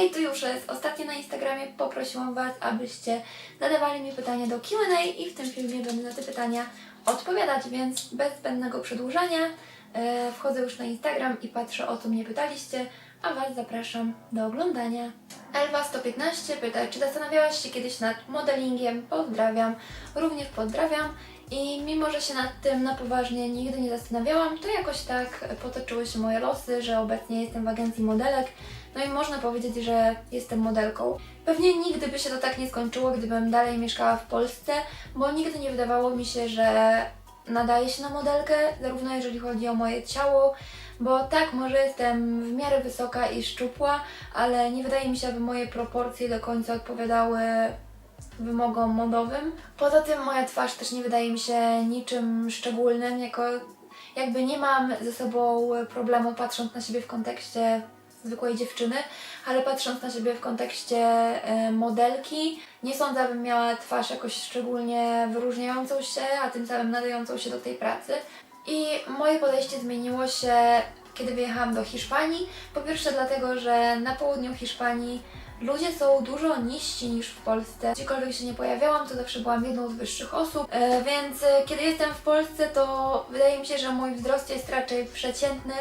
i to już jest ostatnie na Instagramie. Poprosiłam Was, abyście zadawali mi pytania do Q&A i w tym filmie będę na te pytania odpowiadać, więc bez zbędnego przedłużania e, wchodzę już na Instagram i patrzę o co mnie pytaliście, a Was zapraszam do oglądania. Elwa115 pyta, czy zastanawiałaś się kiedyś nad modelingiem? Pozdrawiam. Również pozdrawiam. I mimo, że się nad tym na poważnie nigdy nie zastanawiałam, to jakoś tak potoczyły się moje losy, że obecnie jestem w agencji modelek. No i można powiedzieć, że jestem modelką. Pewnie nigdy by się to tak nie skończyło, gdybym dalej mieszkała w Polsce, bo nigdy nie wydawało mi się, że nadaje się na modelkę, zarówno jeżeli chodzi o moje ciało, bo tak, może jestem w miarę wysoka i szczupła, ale nie wydaje mi się, aby moje proporcje do końca odpowiadały wymogom modowym. Poza tym moja twarz też nie wydaje mi się niczym szczególnym, jako jakby nie mam ze sobą problemu patrząc na siebie w kontekście zwykłej dziewczyny, ale patrząc na siebie w kontekście e, modelki, nie sądzę, abym miała twarz jakoś szczególnie wyróżniającą się, a tym samym nadającą się do tej pracy. I moje podejście zmieniło się, kiedy wyjechałam do Hiszpanii. Po pierwsze dlatego, że na południu Hiszpanii ludzie są dużo niżsi niż w Polsce. Gdziekolwiek się nie pojawiałam, to zawsze byłam jedną z wyższych osób, e, więc e, kiedy jestem w Polsce, to wydaje mi się, że mój wzrost jest raczej przeciętny.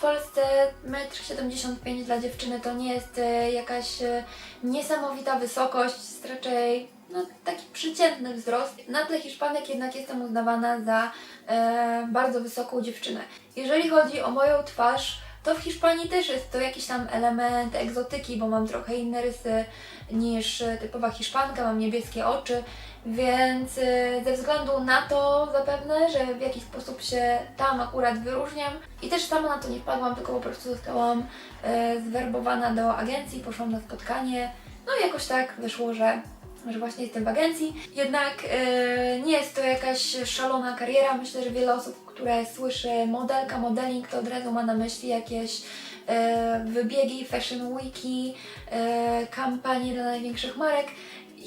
W Polsce 1,75 m dla dziewczyny to nie jest e, jakaś e, niesamowita wysokość, jest raczej no, taki przeciętny wzrost. Na tle Hiszpanek jednak jestem uznawana za e, bardzo wysoką dziewczynę. Jeżeli chodzi o moją twarz, to w Hiszpanii też jest to jakiś tam element egzotyki, bo mam trochę inne rysy niż e, typowa Hiszpanka, mam niebieskie oczy, więc e, ze względu na to zapewne, że w jakiś sposób się tam akurat wyróżniam i też sama na to nie wpadłam, tylko po prostu zostałam e, zwerbowana do agencji, poszłam na spotkanie, no i jakoś tak wyszło, że że właśnie jestem w agencji. Jednak e, nie jest to jakaś szalona kariera. Myślę, że wiele osób, które słyszy modelka, modeling, to od razu ma na myśli jakieś e, wybiegi, fashion weeki, e, kampanie dla największych marek.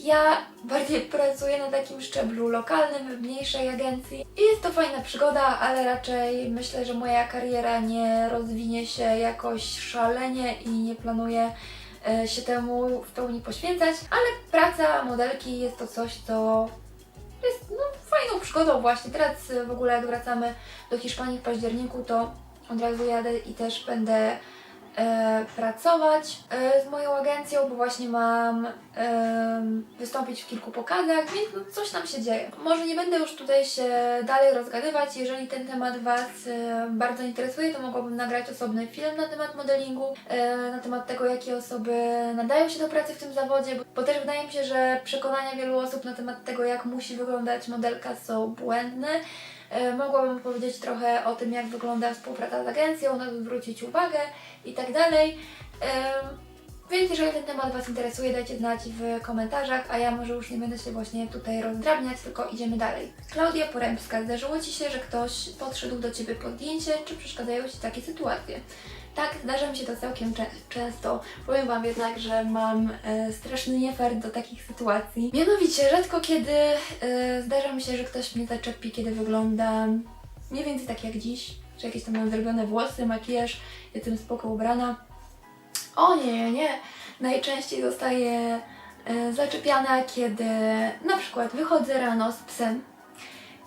Ja bardziej pracuję na takim szczeblu lokalnym, w mniejszej agencji. I jest to fajna przygoda, ale raczej myślę, że moja kariera nie rozwinie się jakoś szalenie i nie planuję e, się temu w pełni poświęcać, ale praca modelki jest to coś, co jest no, fajną przygodą właśnie. Teraz w ogóle jak wracamy do Hiszpanii w październiku, to od razu jadę i też będę e, pracować e, z moją agencją, bo właśnie mam wystąpić w kilku pokazach, więc no, coś tam się dzieje. Może nie będę już tutaj się dalej rozgadywać. Jeżeli ten temat Was e, bardzo interesuje, to mogłabym nagrać osobny film na temat modelingu, na temat tego, jakie osoby nadają się do pracy w tym zawodzie, bo też wydaje mi się, że przekonania wielu osób na temat tego, jak musi wyglądać modelka są błędne. E, Mogłabym powiedzieć trochę o tym, jak wygląda współpraca z agencją, na to zwrócić uwagę i tak dalej. Em, Więc jeżeli ten temat Was interesuje, dajcie znać w komentarzach, a ja może już nie będę się właśnie tutaj rozdrabniać, tylko idziemy dalej. Klaudia Porębska, zdarzyło Ci się, że ktoś podszedł do Ciebie po zdjęcie, czy przeszkadzają Ci takie sytuacje? Tak, zdarza mi się to całkiem często. Powiem Wam jednak, że mam e, straszny niefart do takich sytuacji. Mianowicie, rzadko kiedy e, zdarza mi się, że ktoś mnie zaczepi, kiedy wyglądam mniej więcej tak jak dziś, że jakieś tam mam zrobione włosy, makijaż, jestem spoko ubrana. O nie, nie, nie. Najczęściej zostaję e, zaczepiana, kiedy na przykład wychodzę rano z psem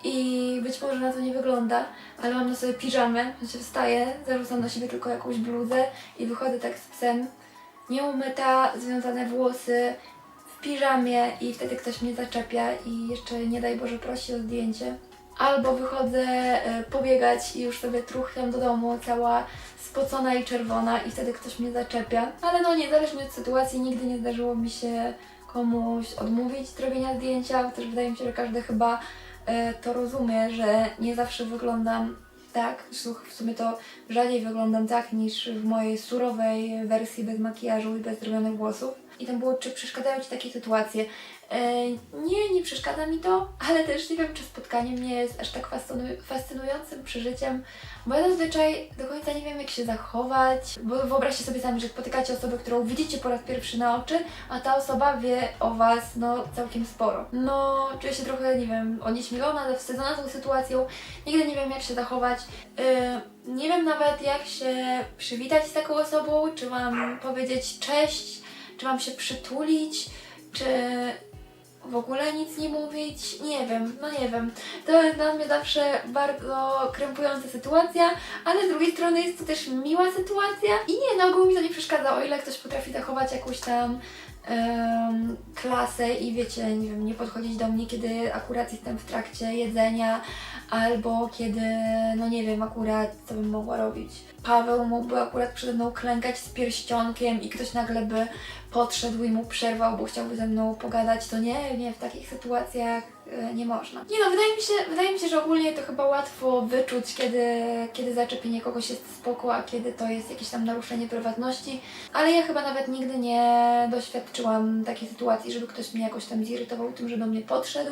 i być może na to nie wygląda, ale mam na sobie piżamę, znaczy wstaję, zarzucam na siebie tylko jakąś bluzę i wychodzę tak z psem, nieumyta, związane włosy, w piżamie i wtedy ktoś mnie zaczepia i jeszcze nie daj Boże prosi o zdjęcie. Albo wychodzę e, pobiegać i już sobie truchlam do domu, cała spocona i czerwona i wtedy ktoś mnie zaczepia. Ale no niezależnie od sytuacji nigdy nie zdarzyło mi się komuś odmówić zrobienia zdjęcia, bo też wydaje mi się, że każdy chyba to rozumie, że nie zawsze wyglądam tak. W sumie to rzadziej wyglądam tak niż w mojej surowej wersji bez makijażu i bez zrobionych włosów. I tam było, czy przeszkadzają Ci takie sytuacje. E, nie, nie przeszkadza mi to, ale też nie wiem, czy spotkanie mnie jest aż tak fascynu- fascynującym przeżyciem, bo ja zazwyczaj do końca nie wiem, jak się zachować, bo wyobraźcie sobie sami, że spotykacie osobę, którą widzicie po raz pierwszy na oczy, a ta osoba wie o Was, no, całkiem sporo. No, czuję się trochę, nie wiem, onieśmielona, zawstydzona tą sytuacją, nigdy nie wiem, jak się zachować. Yy, nie wiem nawet, jak się przywitać z taką osobą, czy mam powiedzieć cześć, czy mam się przytulić, czy w ogóle nic nie mówić, nie wiem, no nie wiem. To jest dla mnie zawsze bardzo krępująca sytuacja, ale z drugiej strony jest to też miła sytuacja i nie, na ogół mi to nie przeszkadza, o ile ktoś potrafi zachować jakąś tam em, klasę i wiecie, nie wiem, nie podchodzić do mnie, kiedy akurat jestem w trakcie jedzenia, albo kiedy, no nie wiem, akurat co bym mogła robić. Paweł mógłby akurat przede mną klękać z pierścionkiem i ktoś nagle by podszedł i mu przerwał, bo chciałby ze mną pogadać, to nie, nie, w takich sytuacjach e, nie można. Nie no, wydaje mi się, wydaje mi się, że ogólnie to chyba łatwo wyczuć, kiedy, kiedy zaczepienie kogoś jest spoko, a kiedy to jest jakieś tam naruszenie prywatności, ale ja chyba nawet nigdy nie doświadczyłam takiej sytuacji, żeby ktoś mnie jakoś tam zirytował tym, że do mnie podszedł.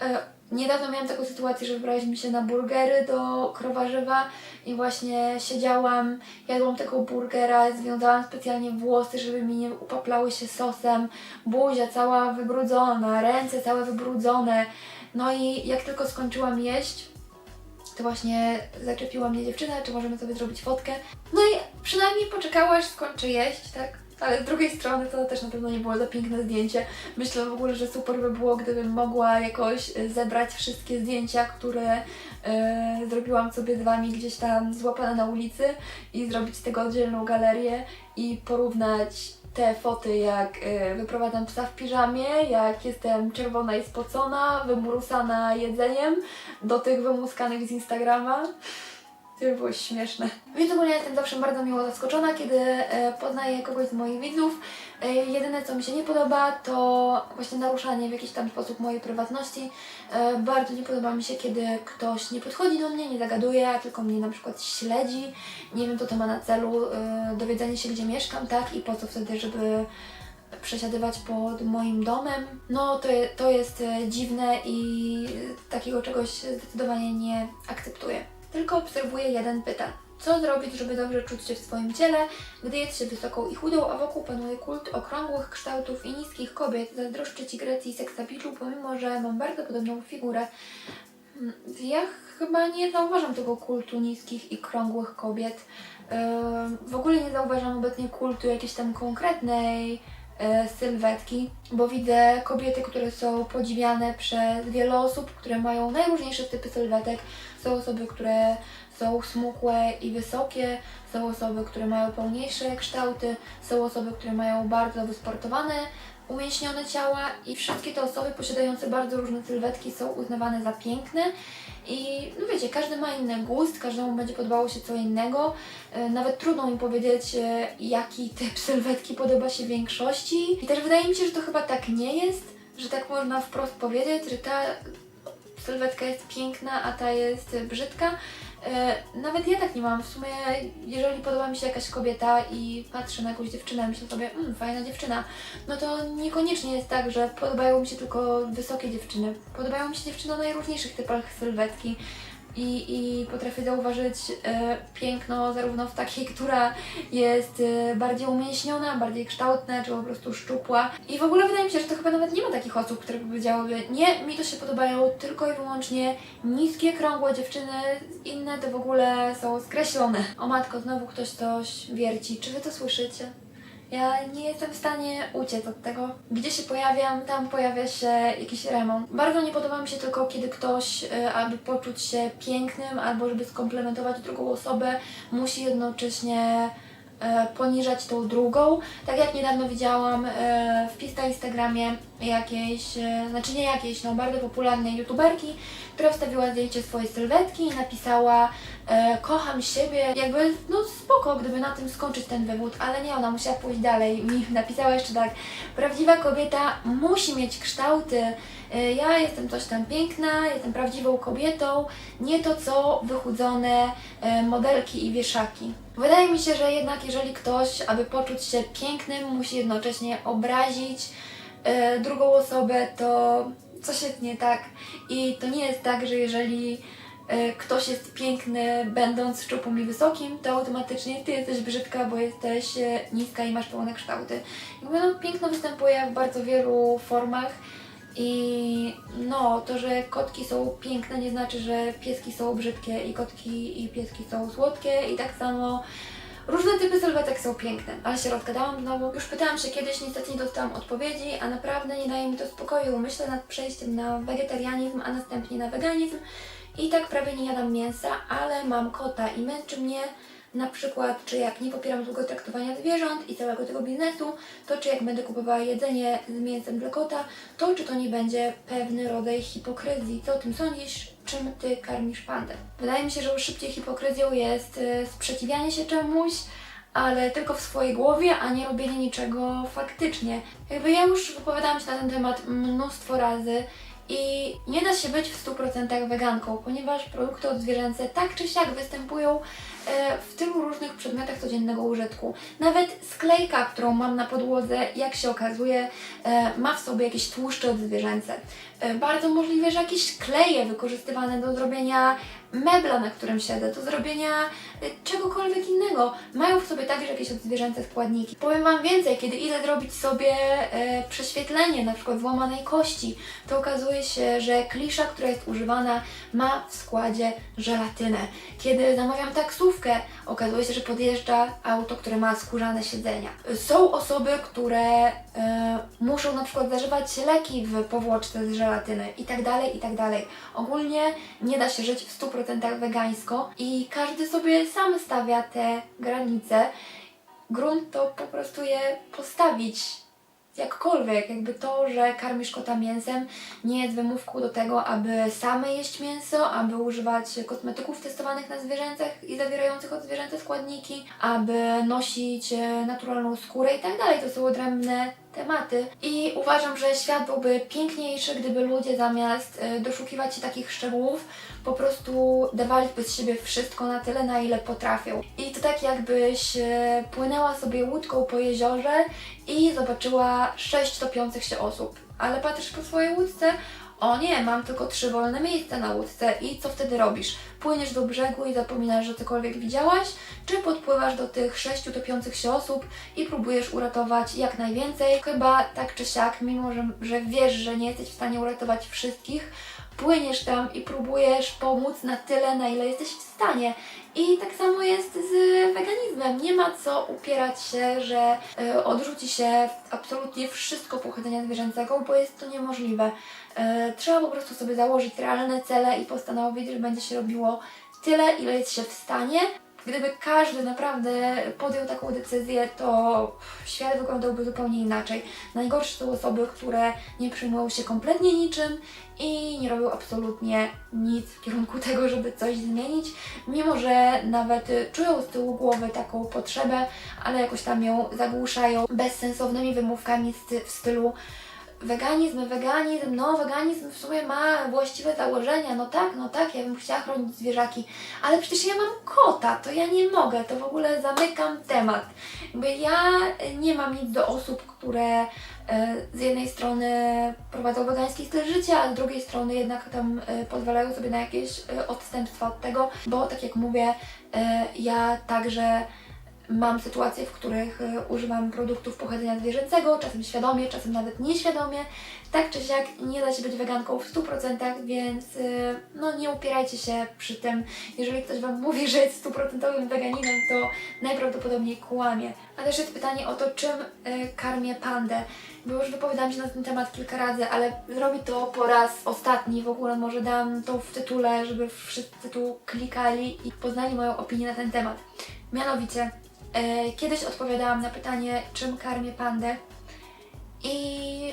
E, Niedawno miałam taką sytuację, że wybraliśmy się na burgery do Krowarzywa i właśnie siedziałam, jadłam tego burgera, związałam specjalnie włosy, żeby mi nie upaplały się sosem, buzia cała wybrudzona, ręce całe wybrudzone. No i jak tylko skończyłam jeść, to właśnie zaczepiła mnie dziewczyna, czy możemy sobie zrobić fotkę. No i przynajmniej poczekała, aż skończę jeść, tak? Ale z drugiej strony to też na pewno nie było za piękne zdjęcie. Myślę w ogóle, że super by było, gdybym mogła jakoś e, zebrać wszystkie zdjęcia, które e, zrobiłam sobie z Wami gdzieś tam złapane na ulicy i zrobić z tego oddzielną galerię i porównać te foty, jak e, wyprowadzam psa w piżamie, jak jestem czerwona i spocona, wymurusana jedzeniem, do tych wymuskanych z Instagrama. To by było śmieszne. Więc ogólnie jestem zawsze bardzo miło zaskoczona, kiedy e, poznaję kogoś z moich widzów. E, jedyne co mi się nie podoba to właśnie naruszanie w jakiś tam sposób mojej prywatności. E, bardzo nie podoba mi się, kiedy ktoś nie podchodzi do mnie, nie zagaduje, tylko mnie na przykład śledzi. Nie wiem, co to ma na celu, dowiedzenie się gdzie mieszkam, tak? I po co wtedy, żeby przesiadywać pod moim domem. No to, to jest dziwne i takiego czegoś zdecydowanie nie akceptuję. Tylko obserwuję jeden pyta. Co zrobić, żeby dobrze czuć się w swoim ciele, gdy jest się wysoką i chudą, a wokół panuje kult okrągłych kształtów i niskich kobiet? Zazdroszczę Ci Grecji i seksapilu, pomimo że mam bardzo podobną figurę. Mm, Ja chyba nie zauważam tego kultu niskich i krągłych kobiet. W ogóle nie zauważam obecnie kultu jakiejś tam konkretnej sylwetki, bo widzę kobiety, które są podziwiane przez wiele osób, które mają najróżniejsze typy sylwetek. Są osoby, które są smukłe i wysokie, są osoby, które mają pełniejsze kształty, są osoby, które mają bardzo wysportowane, umięśnione ciała i wszystkie te osoby posiadające bardzo różne sylwetki są uznawane za piękne i no wiecie, każdy ma inny gust, każdemu będzie podobało się co innego. E, Nawet trudno mi powiedzieć, e, jaki typ sylwetki podoba się większości. I też wydaje mi się, że to chyba tak nie jest, że tak można wprost powiedzieć, że ta sylwetka jest piękna, a ta jest brzydka. E, Nawet ja tak nie mam. W sumie, jeżeli podoba mi się jakaś kobieta i patrzę na jakąś dziewczynę, myślę sobie, mmm, fajna dziewczyna, no to niekoniecznie jest tak, że podobają mi się tylko wysokie dziewczyny. Podobają mi się dziewczyny o najróżniejszych typach sylwetki. I, I potrafię zauważyć e, piękno zarówno w takiej, która jest e, bardziej umięśniona, bardziej kształtna, czy po prostu szczupła. I w ogóle wydaje mi się, że to chyba nawet nie ma takich osób, które powiedziałyby, nie, mi to się podobają tylko i wyłącznie niskie, krągłe dziewczyny, inne to w ogóle są skreślone. O matko, znowu ktoś coś wierci. Czy wy to słyszycie? Ja nie jestem w stanie uciec od tego. Gdzie się pojawiam, tam pojawia się jakiś remont. Bardzo nie podoba mi się tylko, kiedy ktoś, e, aby poczuć się pięknym albo żeby skomplementować drugą osobę, musi jednocześnie poniżać tą drugą. Tak jak niedawno widziałam e, wpis na Instagramie jakiejś, e, znaczy nie jakiejś, no bardzo popularnej youtuberki, która wstawiła zdjęcie swojej sylwetki i napisała e, kocham siebie, jakby no spoko, gdyby na tym skończyć ten wywód, ale nie, ona musiała pójść dalej. Mi napisała jeszcze tak, prawdziwa kobieta musi mieć kształty, e, ja jestem coś tam piękna, jestem prawdziwą kobietą, nie to co wychudzone e, modelki i wieszaki. Wydaje mi się, że jednak jeżeli ktoś, aby poczuć się pięknym, musi jednocześnie obrazić e, drugą osobę, to coś jest nie tak. I to nie jest tak, że jeżeli e, ktoś jest piękny, będąc szczupłym i wysokim, to automatycznie ty jesteś brzydka, bo jesteś e, niska i masz pełne kształty. Jakby no, piękno występuje w bardzo wielu formach. I no, to, że kotki są piękne nie znaczy, że pieski są brzydkie i kotki i pieski są słodkie i tak samo Różne typy sylwetek są piękne, ale się rozgadałam znowu. Już pytałam się kiedyś, niestety nie dostałam odpowiedzi, a naprawdę nie daje mi to spokoju. Myślę nad przejściem na wegetarianizm, a następnie na weganizm. I tak prawie nie jadam mięsa, ale mam kota i męczy mnie na przykład, czy jak nie popieram złego traktowania zwierząt i całego tego biznesu, to czy jak będę kupowała jedzenie z mięsem dla kota, to czy to nie będzie pewny rodzaj hipokryzji. Co o tym sądzisz? Czym ty karmisz pandę? Wydaje mi się, że szybciej hipokryzją jest e, sprzeciwianie się czemuś, ale tylko w swojej głowie, a nie robienie niczego faktycznie. Jakby ja już wypowiadałam się na ten temat mnóstwo razy i nie da się być w 100% weganką, ponieważ produkty odzwierzęce tak czy siak występują w tylu różnych przedmiotach codziennego użytku. Nawet sklejka, którą mam na podłodze, jak się okazuje, e, ma w sobie jakieś tłuszcze odzwierzęce. E, Bardzo możliwe, że jakieś kleje wykorzystywane do zrobienia mebla, na którym siedzę, do zrobienia e, czegokolwiek innego. Mają w sobie także jakieś odzwierzęce składniki. Powiem Wam więcej, kiedy idę zrobić sobie e, prześwietlenie, na przykład złamanej kości, to okazuje się, że klisza, która jest używana, ma w składzie żelatynę. Kiedy zamawiam taksówkę, okazuje się, że podjeżdża auto, które ma skórzane siedzenia. Są osoby, które e, muszą na przykład zażywać leki w powłoczce z żelatyny i tak dalej, i tak dalej. Ogólnie nie da się żyć w 100% wegańsko i każdy sobie sam stawia te granice. Grunt to po prostu je postawić jakkolwiek, jakby to, że karmisz kota mięsem nie jest wymówką do tego, aby same jeść mięso, aby używać kosmetyków testowanych na zwierzętach i zawierających odzwierzęce składniki, aby nosić e, naturalną skórę i tak dalej. To są odrębne tematy. I uważam, że świat byłby piękniejszy, gdyby ludzie zamiast e, doszukiwać się takich szczegółów, po prostu dawaliby z siebie wszystko na tyle, na ile potrafią. I to tak jakbyś e, płynęła sobie łódką po jeziorze i zobaczyła sześć topiących się osób. Ale patrzysz po swojej łódce, o nie, mam tylko trzy wolne miejsca na łódce i co wtedy robisz? Płyniesz do brzegu i zapominasz, że cokolwiek widziałaś, czy podpływasz do tych sześciu topiących się osób i próbujesz uratować jak najwięcej? Chyba tak czy siak, mimo że, że wiesz, że nie jesteś w stanie uratować wszystkich, płyniesz tam i próbujesz pomóc na tyle, na ile jesteś w stanie. I tak samo jest z weganizmem. Nie ma co upierać się, że y, odrzuci się absolutnie wszystko pochodzenia zwierzęcego, bo jest to niemożliwe. Y, trzeba po prostu sobie założyć realne cele i postanowić, że będzie się robiło tyle, ile jest się w stanie. Gdyby każdy naprawdę podjął taką decyzję, to świat wyglądałby zupełnie inaczej. Najgorsze są osoby, które nie przejmują się kompletnie niczym i nie robią absolutnie nic w kierunku tego, żeby coś zmienić, mimo że nawet czują z tyłu głowy taką potrzebę, ale jakoś tam ją zagłuszają bezsensownymi wymówkami w stylu weganizm, weganizm, no weganizm w sumie ma właściwe założenia, no tak, no tak, ja bym chciała chronić zwierzaki, ale przecież ja mam kota, to ja nie mogę, to w ogóle zamykam temat. Jakby ja nie mam nic do osób, które e, z jednej strony prowadzą wegański styl życia, a z drugiej strony jednak tam e, pozwalają sobie na jakieś e, odstępstwa od tego, bo tak jak mówię, e, ja także Mam sytuacje, w których y, używam produktów pochodzenia zwierzęcego, czasem świadomie, czasem nawet nieświadomie. Tak czy siak nie da się być weganką w 100%, więc y, no nie upierajcie się przy tym. Jeżeli ktoś Wam mówi, że jest stuprocentowym weganinem, to najprawdopodobniej kłamie. A też jest pytanie o to, czym y, karmię pandę. Bo już wypowiadałam się na ten temat kilka razy, ale zrobię to po raz ostatni. W ogóle może dam to w tytule, żeby wszyscy tu klikali i poznali moją opinię na ten temat. Mianowicie, e, kiedyś odpowiadałam na pytanie, czym karmię pandę i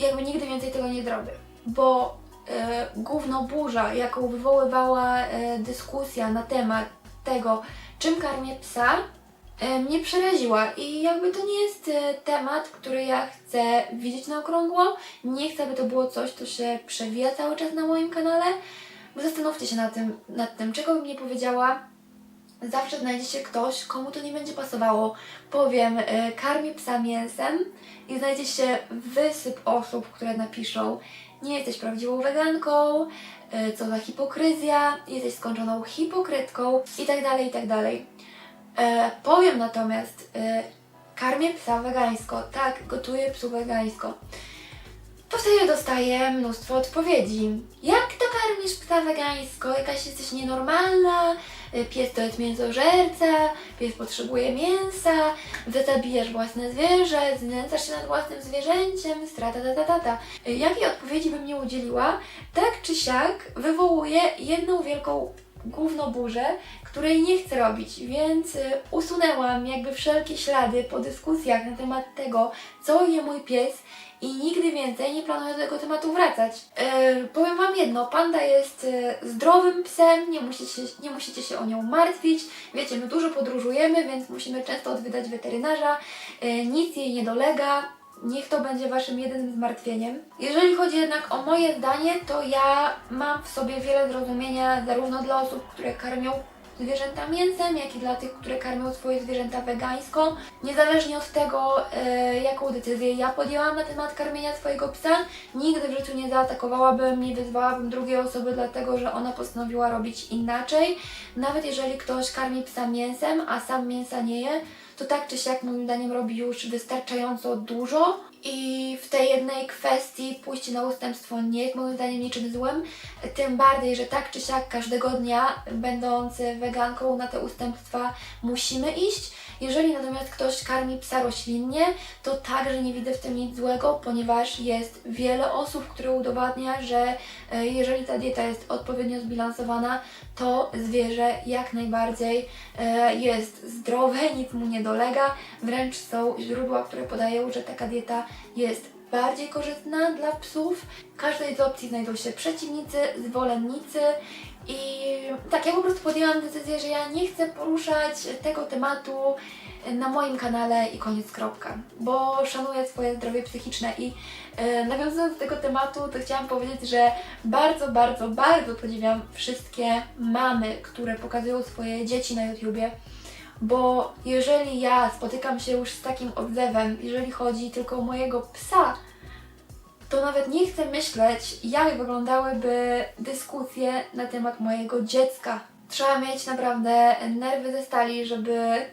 jakby nigdy więcej tego nie zrobię, bo e, gówno burza, jaką wywoływała e, dyskusja na temat tego, czym karmię psa, mnie przeraziła i jakby to nie jest e, temat, który ja chcę widzieć na okrągło, nie chcę, aby to było coś, co się przewija cały czas na moim kanale, bo zastanówcie się nad tym, nad tym czego bym nie powiedziała, zawsze znajdzie się ktoś, komu to nie będzie pasowało. Powiem, y, karmię psa mięsem i znajdzie się wysyp osób, które napiszą nie jesteś prawdziwą weganką, co za hipokryzja, jesteś skończoną hipokrytką i tak dalej, i tak dalej. E, powiem natomiast, y, karmię psa wegańsko, tak, gotuję psu wegańsko. To wtedy dostaję mnóstwo odpowiedzi. Jak to karmisz psa wegańsko? Jakaś jesteś nienormalna, y, pies to jest mięsożerca, pies potrzebuje mięsa, zabijasz własne zwierzę, znęcasz się nad własnym zwierzęciem, strata ta ta ta ta. Y, Jakiej odpowiedzi bym nie udzieliła, tak czy siak wywołuje jedną wielką gównoburzę, której nie chcę robić, więc y, usunęłam jakby wszelkie ślady po dyskusjach na temat tego, co je mój pies i nigdy więcej nie planuję do tego tematu wracać. Yy, powiem Wam jedno, panda jest yy, zdrowym psem, nie musicie, nie musicie się o nią martwić. Wiecie, my dużo podróżujemy, więc musimy często odwiedzać weterynarza, yy, nic jej nie dolega. Niech to będzie Waszym jedynym zmartwieniem. Jeżeli chodzi jednak o moje zdanie, to ja mam w sobie wiele zrozumienia zarówno dla osób, które karmią zwierzęta mięsem, jak i dla tych, które karmią swoje zwierzęta wegańsko. Niezależnie od tego, e, jaką decyzję ja podjęłam na temat karmienia swojego psa, nigdy w życiu nie zaatakowałabym, nie wyzwałabym drugiej osoby dlatego, że ona postanowiła robić inaczej. Nawet jeżeli ktoś karmi psa mięsem, a sam mięsa nie je, to tak czy siak moim zdaniem robi już wystarczająco dużo i w tej jednej kwestii pójście na ustępstwo nie jest moim zdaniem niczym złym, tym bardziej, że tak czy siak każdego dnia będąc weganką na te ustępstwa musimy iść. Jeżeli natomiast ktoś karmi psa roślinnie, to także nie widzę w tym nic złego, ponieważ jest wiele osób, które udowadnia, że e, jeżeli ta dieta jest odpowiednio zbilansowana, to zwierzę jak najbardziej e, jest zdrowe, nic mu nie dolega. Wręcz są źródła, które podają, że taka dieta jest bardziej korzystna dla psów. W każdej z opcji znajdą się przeciwnicy, zwolennicy i tak, ja po prostu podjęłam decyzję, że ja nie chcę poruszać tego tematu na moim kanale i koniec kropka, bo szanuję swoje zdrowie psychiczne i nawiązując do tego tematu, to chciałam powiedzieć, że bardzo, bardzo, bardzo podziwiam wszystkie mamy, które pokazują swoje dzieci na YouTubie, bo jeżeli ja spotykam się już z takim odzewem, jeżeli chodzi tylko o mojego psa, to nawet nie chcę myśleć, jak wyglądałyby dyskusje na temat mojego dziecka. Trzeba mieć naprawdę nerwy ze stali, żeby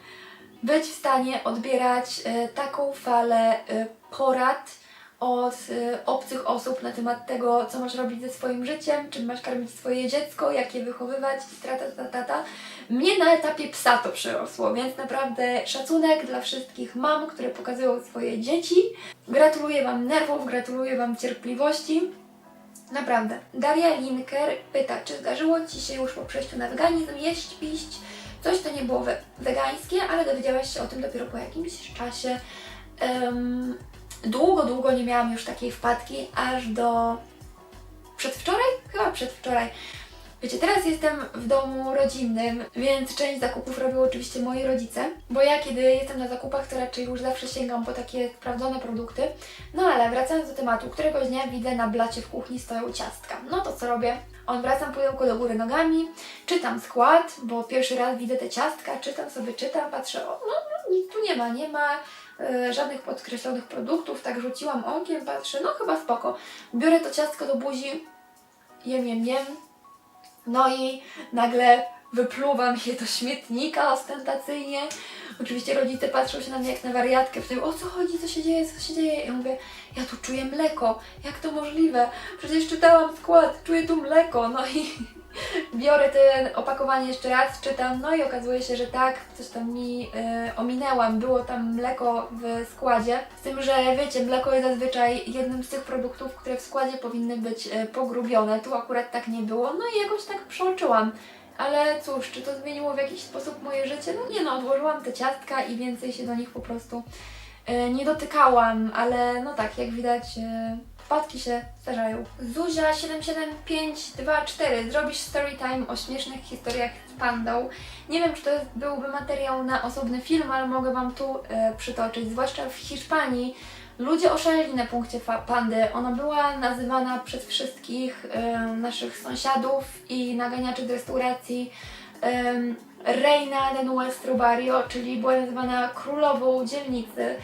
być w stanie odbierać e, taką falę e, porad od e, obcych osób na temat tego, co masz robić ze swoim życiem, czym masz karmić swoje dziecko, jak je wychowywać, strata, ta, ta, ta. Mnie na etapie psa to przyrosło, więc naprawdę szacunek dla wszystkich mam, które pokazują swoje dzieci. Gratuluję Wam nerwów, gratuluję Wam cierpliwości. Naprawdę. Daria Linker pyta, czy zdarzyło Ci się już po przejściu na weganizm jeść, piść coś, co nie było we- wegańskie, ale dowiedziałaś się o tym dopiero po jakimś czasie. Em, długo, długo nie miałam już takiej wpadki, aż do przedwczoraj? Chyba przedwczoraj. Wiecie, teraz jestem w domu rodzinnym, więc część zakupów robią oczywiście moi rodzice, bo ja kiedy jestem na zakupach, to raczej już zawsze sięgam po takie sprawdzone produkty. No ale wracając do tematu, któregoś dnia widzę na blacie w kuchni stoją ciastka. No to co robię? Odwracam pudełko do góry nogami, czytam skład, bo pierwszy raz widzę te ciastka, czytam sobie, czytam, patrzę, o, no, no nic tu nie ma, nie ma żadnych podkreślonych produktów, tak rzuciłam okiem, patrzę, no chyba spoko. Biorę to ciastko do buzi, jem, jem, jem, no i nagle wypluwam je do śmietnika ostentacyjnie. Oczywiście rodzice patrzą się na mnie jak na wariatkę, pytają o co chodzi, co się dzieje, co się dzieje. Ja mówię, ja tu czuję mleko, jak to możliwe? Przecież czytałam skład, czuję tu mleko. No i biorę te opakowanie jeszcze raz, czytam, no i okazuje się, że tak, coś tam mi y, ominęłam, było tam mleko w składzie. Z tym, że wiecie, mleko jest zazwyczaj jednym z tych produktów, które w składzie powinny być y, pogrubione. Tu akurat tak nie było, no i jakoś tak przeoczyłam. Ale cóż, czy to zmieniło w jakiś sposób moje życie? No nie no, odłożyłam te ciastka i więcej się do nich po prostu e, nie dotykałam, ale no tak, jak widać, e, wpadki się zdarzają. Zuzia 77524, zrobisz story time o śmiesznych historiach z pandą. Nie wiem, czy to byłby materiał na osobny film, ale mogę Wam tu e, przytoczyć, zwłaszcza w Hiszpanii. Ludzie oszaleli na punkcie pandy. Ona była nazywana przez wszystkich e, naszych sąsiadów i naganiaczy z restauracji em, Reina de Nuestro Barrio, czyli była nazywana królową dzielnicy.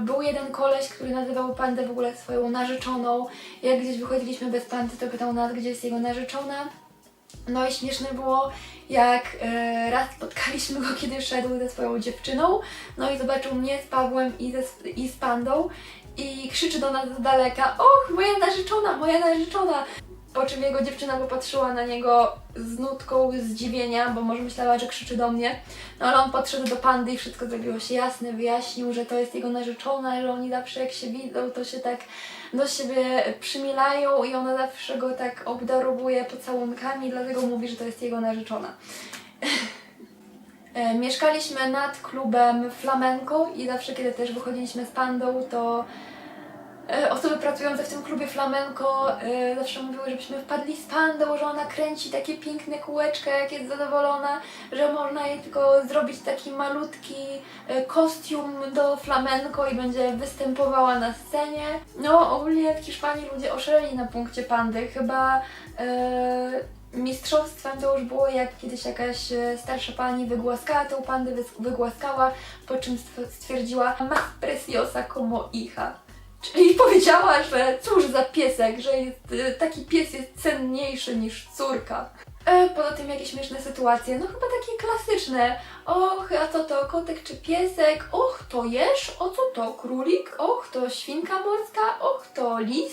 Był jeden koleś, który nazywał pandę w ogóle swoją narzeczoną. Jak gdzieś wychodziliśmy bez pandy, to pytał nas, gdzie jest jego narzeczona. No i śmieszne było, jak e, raz spotkaliśmy go, kiedy szedł ze swoją dziewczyną, no i zobaczył mnie z Pawłem i, ze, i z Pandą i krzyczy do nas z daleka, och, moja narzeczona, moja narzeczona. Po czym jego dziewczyna popatrzyła na niego z nutką zdziwienia, bo może myślała, że krzyczy do mnie. No ale on podszedł do pandy i wszystko zrobiło się jasne, wyjaśnił, że to jest jego narzeczona, że oni zawsze jak się widzą, to się tak do siebie przymilają i ona zawsze go tak obdarowuje pocałunkami, dlatego mówi, że to jest jego narzeczona. E, Mieszkaliśmy nad klubem flamenco i zawsze, kiedy też wychodziliśmy z pandą, to osoby pracujące w tym klubie flamenco e, zawsze mówiły, żebyśmy wpadli z pandą, że ona kręci takie piękne kółeczka, jak jest zadowolona, że można jej tylko zrobić taki malutki e, kostium do flamenco i będzie występowała na scenie. No, ogólnie w Hiszpanii ludzie oszaleli na punkcie pandy. Chyba e, mistrzostwem to już było, jak kiedyś jakaś e, starsza pani wygłaskała tą pandę, wygłaskała, po czym stw- stwierdziła más preciosa como hija. Czyli powiedziała, że cóż za piesek, że jest, e, taki pies jest cenniejszy niż córka. E, poza tym jakieś śmieszne sytuacje, no chyba takie klasyczne. Och, a co to, kotek czy piesek? Och, to jesz? O co to, królik? Och, to świnka morska? Och, to lis?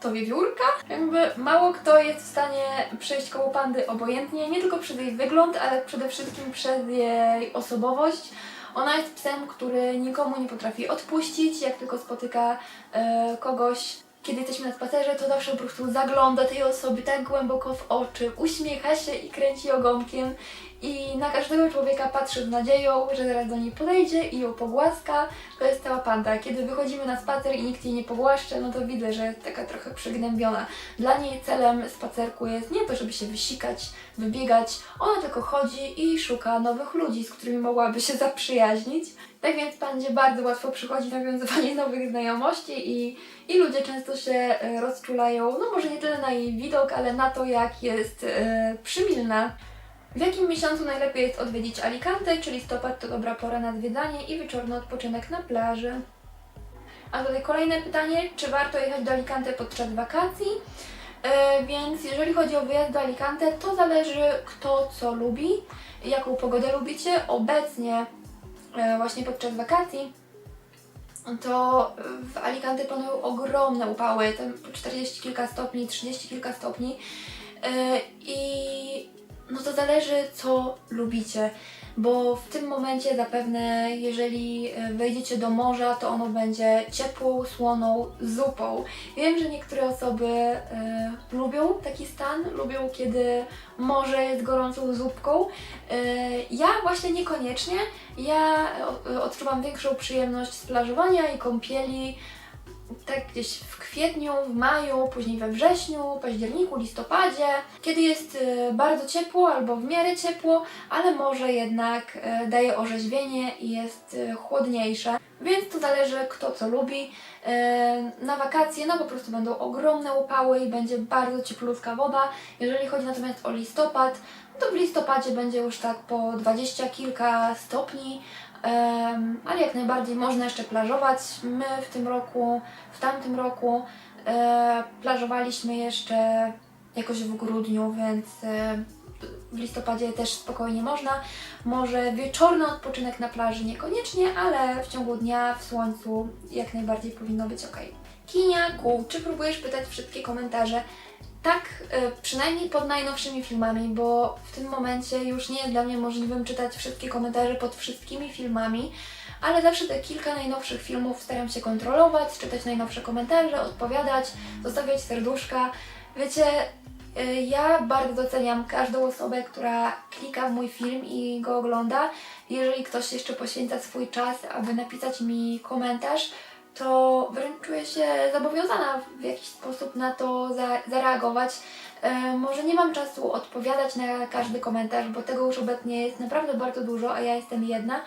To wiewiórka? Jakby mało kto jest w stanie przejść koło pandy obojętnie, nie tylko przez jej wygląd, ale przede wszystkim przez jej osobowość. Ona jest psem, który nikomu nie potrafi odpuścić, jak tylko spotyka e, kogoś, kiedy jesteśmy na spacerze, to zawsze po prostu zagląda tej osobie tak głęboko w oczy, uśmiecha się i kręci ogonkiem i na każdego człowieka patrzy z nadzieją, że zaraz do niej podejdzie i ją pogłaska. To jest cała panda. Kiedy wychodzimy na spacer i nikt jej nie pogłaszcze, no to widzę, że jest taka trochę przygnębiona. Dla niej celem spacerku jest nie to, żeby się wysikać, wybiegać. Ona tylko chodzi i szuka nowych ludzi, z którymi mogłaby się zaprzyjaźnić. Tak więc pandzie bardzo łatwo przychodzi nawiązywanie nowych znajomości i, i ludzie często się e, rozczulają, no może nie tyle na jej widok, ale na to, jak jest e, przymilna. W jakim miesiącu najlepiej jest odwiedzić Alicante, czy listopad to dobra pora na zwiedzanie i wieczorny odpoczynek na plaży? A tutaj kolejne pytanie, czy warto jechać do Alicante podczas wakacji? E, więc jeżeli chodzi o wyjazd do Alicante, to zależy kto co lubi, jaką pogodę lubicie. Obecnie, e, właśnie podczas wakacji, to w Alicante panują ogromne upały, tam po 40 kilka stopni, 30 kilka stopni. E, I no to zależy, co lubicie, bo w tym momencie zapewne, jeżeli e, wejdziecie do morza, to ono będzie ciepłą, słoną zupą. Wiem, że niektóre osoby e, lubią taki stan, lubią, kiedy morze jest gorącą zupką. E, ja właśnie niekoniecznie. Ja odczuwam większą przyjemność z plażowania i kąpieli tak gdzieś w kwietniu, w maju, później we wrześniu, październiku, listopadzie, kiedy jest e, bardzo ciepło albo w miarę ciepło, ale może jednak e, daje orzeźwienie i jest e, chłodniejsze. Więc to zależy kto co lubi. Na wakacje no po prostu będą ogromne upały i będzie bardzo cieplutka woda. Jeżeli chodzi natomiast o listopad, to w listopadzie będzie już tak po dwadzieścia kilka stopni, ale jak najbardziej można jeszcze plażować. My w tym roku, w tamtym roku e, plażowaliśmy jeszcze jakoś w grudniu, więc e, w listopadzie też spokojnie można. Może wieczorny odpoczynek na plaży niekoniecznie, ale w ciągu dnia w słońcu jak najbardziej powinno być ok. Kiniaku, czy próbujesz pytać wszystkie komentarze? Tak, e, przynajmniej pod najnowszymi filmami, bo w tym momencie już nie jest dla mnie możliwym czytać wszystkie komentarze pod wszystkimi filmami, ale zawsze te kilka najnowszych filmów staram się kontrolować, czytać najnowsze komentarze, odpowiadać, zostawiać serduszka. Wiecie, e, ja bardzo doceniam każdą osobę, która klika w mój film i go ogląda. Jeżeli ktoś jeszcze poświęca swój czas, aby napisać mi komentarz, to wręcz czuję się zobowiązana w jakiś sposób na to za, zareagować. E, może nie mam czasu odpowiadać na każdy komentarz, bo tego już obecnie jest naprawdę bardzo dużo, a ja jestem jedna,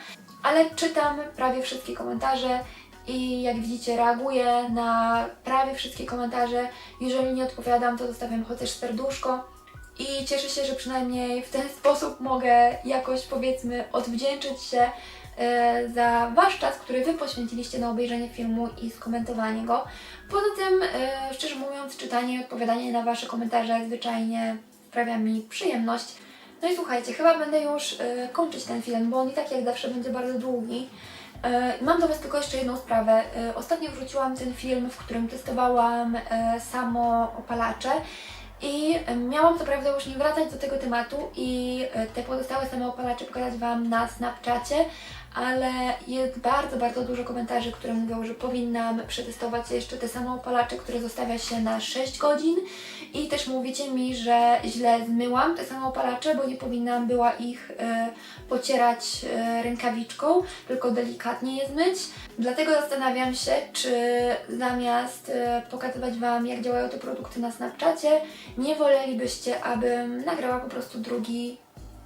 ale czytam prawie wszystkie komentarze i jak widzicie reaguję na prawie wszystkie komentarze. Jeżeli nie odpowiadam, to zostawiam chociaż serduszko. I cieszę się, że przynajmniej w ten sposób mogę jakoś powiedzmy odwdzięczyć się za Wasz czas, który Wy poświęciliście na obejrzenie filmu i skomentowanie go. Poza tym, e, szczerze mówiąc, czytanie i odpowiadanie na Wasze komentarze zwyczajnie sprawia mi przyjemność. No i słuchajcie, chyba będę już e, kończyć ten film, bo on i tak jak zawsze będzie bardzo długi. E, Mam do Was tylko jeszcze jedną sprawę. E, Ostatnio wrzuciłam ten film, w którym testowałam e, samo opalacze I e, miałam co prawda już nie wracać do tego tematu i e, te pozostałe samoopalacze pokazać Wam na Snapchacie, ale jest bardzo, bardzo dużo komentarzy, które mówią, że powinnam przetestować jeszcze te samoopalacze, które zostawia się na 6 godzin i też mówicie mi, że źle zmyłam te samoopalacze, bo nie powinnam była ich e, pocierać e, rękawiczką, tylko delikatnie je zmyć. Dlatego zastanawiam się, czy zamiast e, pokazywać Wam, jak działają te produkty na Snapchacie, nie wolelibyście, abym nagrała po prostu drugi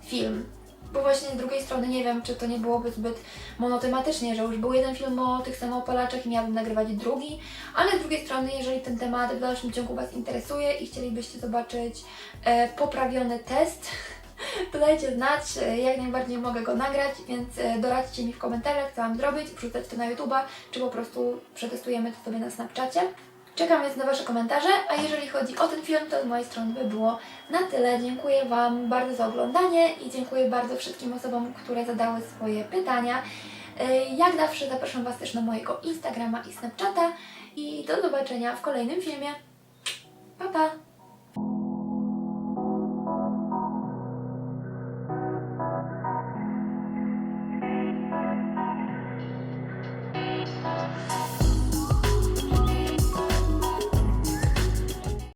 film. Bo właśnie z drugiej strony nie wiem, czy to nie byłoby zbyt monotematycznie, że już był jeden film o tych samoopalaczach i miałabym nagrywać drugi, ale z drugiej strony, jeżeli ten temat w dalszym ciągu Was interesuje i chcielibyście zobaczyć e, poprawiony test, to dajcie znać, e, jak najbardziej mogę go nagrać, więc e, doradźcie mi w komentarzach, co mam zrobić, wrzucać to na YouTube'a, czy po prostu przetestujemy to sobie na Snapchacie. Czekam więc na Wasze komentarze, a jeżeli chodzi o ten film, to z mojej strony by było na tyle. Dziękuję Wam bardzo za oglądanie i dziękuję bardzo wszystkim osobom, które zadały swoje pytania. E, Jak zawsze zapraszam Was też na mojego Instagrama i Snapchata i do zobaczenia w kolejnym filmie. Pa, pa!